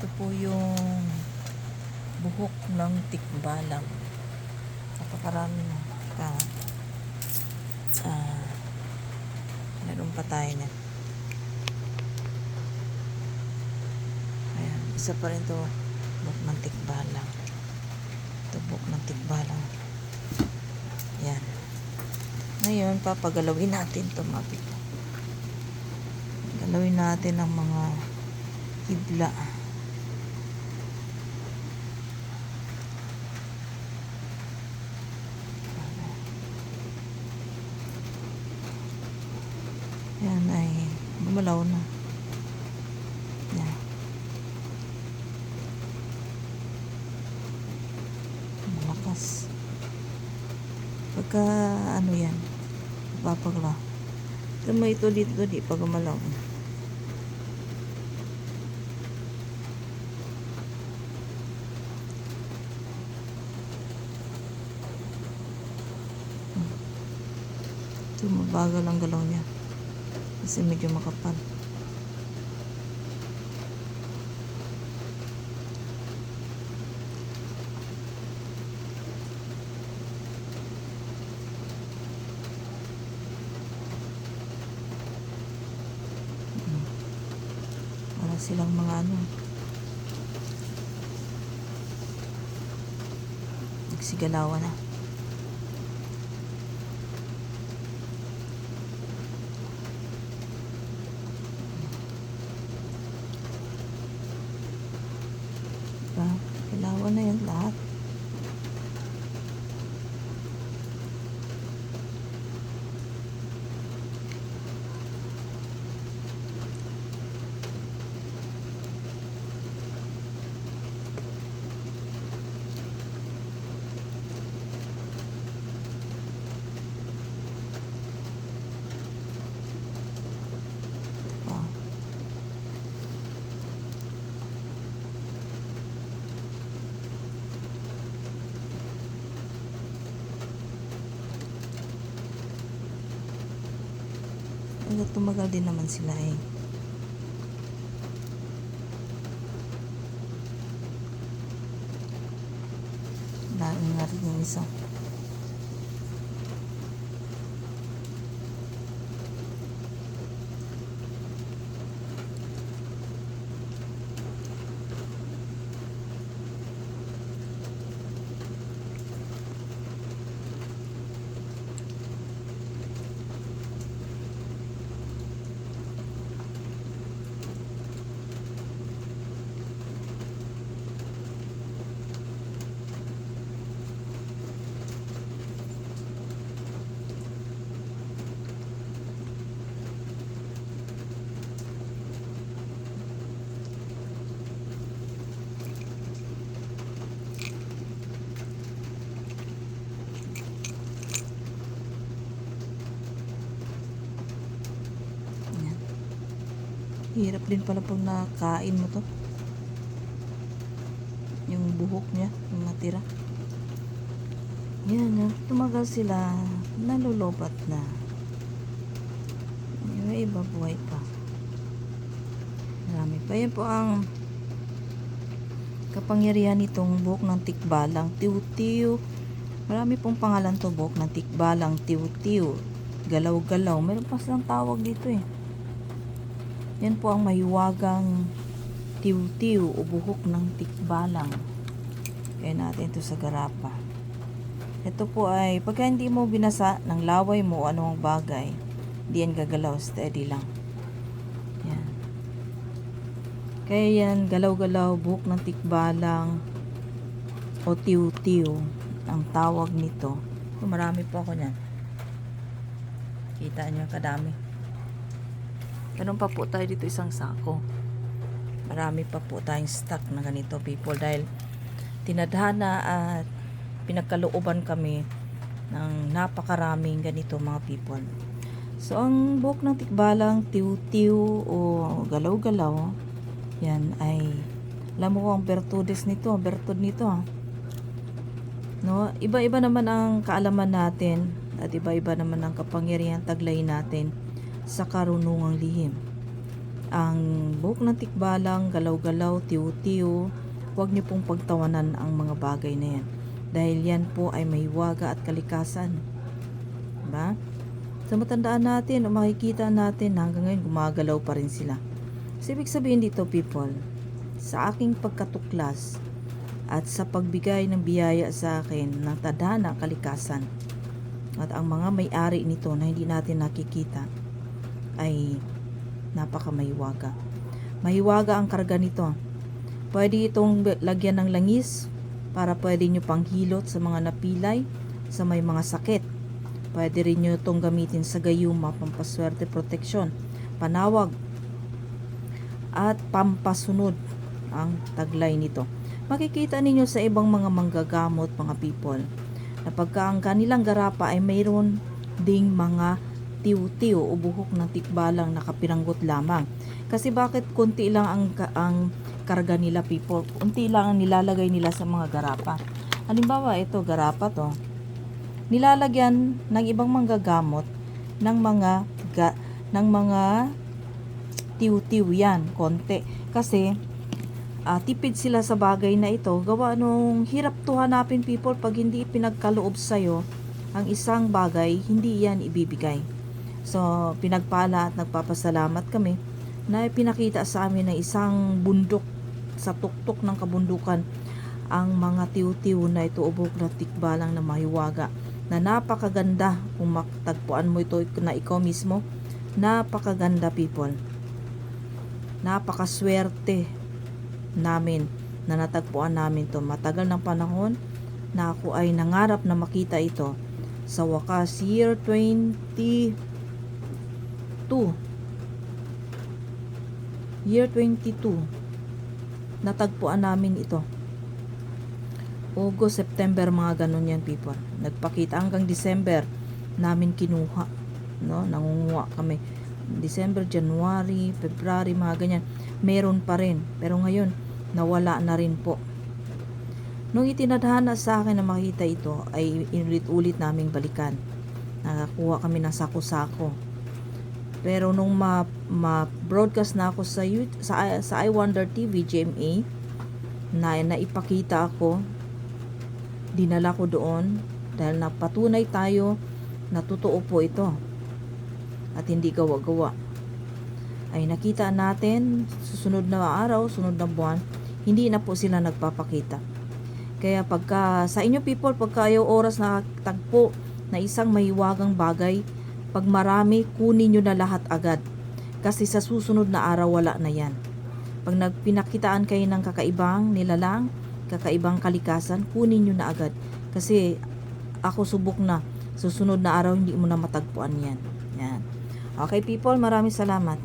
Ito po yung buhok ng tikbalang. Napakarami na. Pa, ah, meron pa tayo niyan. Ayan, isa pa rin to buhok ng tikbalang. Ito buhok ng tikbalang. Yan. Ngayon, papagalawin natin ito people. Galawin natin ang mga hibla. Yan ay gumalaw na. Yan. Malakas. Pagka ano yan, papagla. Mo ito dito di pag gumalaw. Ito mabagal ang galaw niya. Kasi medyo makapal. Mm. Para silang mga ano. Nagsigalawan na. Na yan lahat. Hanggang tumagal din naman sila eh. Lain nga rin yung isa. Yan. Hirap din pala pag nakain mo to. Yung buhok niya, yung natira. Yan, ah, tumagal sila, nalulubat na. Yung iba buhay pa. Marami pa. Yan po ang kapangyarihan nitong buhok ng tikbalang tiw-tiw. Marami pong pangalan to buhok ng tikbalang tiw-tiw. Galaw-galaw. Meron pa silang tawag dito eh. Yan po ang mahiwagang tiw-tiw o buhok ng tikbalang. Kaya natin ito sa garapa. Ito po ay pagka hindi mo binasa ng laway mo o anumang bagay, hindi yan gagalaw. Steady lang. Yan. Kaya yan, galaw-galaw, buhok ng tikbalang o tiw-tiw ang tawag nito. Marami po ako niyan. Kita nyo, kadami. Ganun pa po tayo dito isang sako. Marami pa po tayong stock na ganito people dahil tinadhana at pinagkalooban kami ng napakaraming ganito mga people. So, ang buhok ng tikbalang, tiw-tiw o galaw-galaw, yan ay, alam mo ko ang bertudes nito, bertud nito ah. No, iba-iba naman ang kaalaman natin at iba-iba naman ang kapangyarihan taglay natin sa karunungang lihim. ang buhok ng tikbalang, galaw-galaw, tiw-tiw, huwag niyo pong pagtawanan ang mga bagay na yan. Dahil yan po ay may waga at kalikasan. Diba? So matandaan natin makikita natin na hanggang ngayon gumagalaw pa rin sila. So ibig sabihin dito people, sa aking pagkatuklas at sa pagbigay ng biyaya sa akin ng tadhana kalikasan at ang mga may-ari nito na hindi natin nakikita ay napaka mahiwaga. Mahiwaga ang karga nito. Pwede itong lagyan ng langis para pwede nyo panghilot sa mga napilay, sa may mga sakit. Pwede rin nyo itong gamitin sa gayuma, pampaswerte, proteksyon, panawag, at pampasunod ang taglay nito. Makikita ninyo sa ibang mga manggagamot, mga people, na pagka ang kanilang garapa ay mayroon ding mga tiw-tiw o buhok ng tikbalang nakapiranggot lamang. Kasi bakit konti lang ang, ang karga nila people? Konti lang ang nilalagay nila sa mga garapa. Halimbawa, ito garapa to. Nilalagyan ng ibang manggagamot ng mga ga, ng mga tiw-tiw yan, konti. Kasi ah, tipid sila sa bagay na ito. Gawa nung hirap to hanapin people pag hindi pinagkaloob sa'yo ang isang bagay, hindi yan ibibigay. So, pinagpala at nagpapasalamat kami na pinakita sa amin ng isang bundok sa tuktok ng kabundukan ang mga tiw-tiw na ito ubok na tikbalang na mahiwaga na napakaganda. Kung matagpuan mo ito na ikaw mismo. Napakaganda people. Napakaswerte namin na natagpuan namin to matagal ng panahon na ako ay nangarap na makita ito sa wakas year 22 year 22 natagpuan namin ito August, September, mga ganun yan people. Nagpakita hanggang December namin kinuha. No? Nangunguha kami. December, January, February, mga ganyan. Meron pa rin. Pero ngayon, nawala na rin po. Nung itinadhana sa akin na makita ito, ay inulit-ulit naming balikan. Nakakuha kami ng sako-sako. Pero nung ma, ma-broadcast na ako sa, sa, sa I Wonder TV, GMA, na naipakita ako dinala ko doon dahil napatunay tayo na totoo po ito at hindi gawa-gawa. Ay nakita natin susunod na araw, sunod na buwan hindi na po sila nagpapakita. Kaya pagka sa inyo people pagka ayaw oras na tagpo na isang mahiwagang bagay pag marami kunin nyo na lahat agad kasi sa susunod na araw wala na yan pag nagpinakitaan kayo ng kakaibang nilalang kakaibang kalikasan, kunin nyo na agad. Kasi ako subok na. Susunod na araw, hindi mo na matagpuan yan. Yan. Okay people, maraming salamat.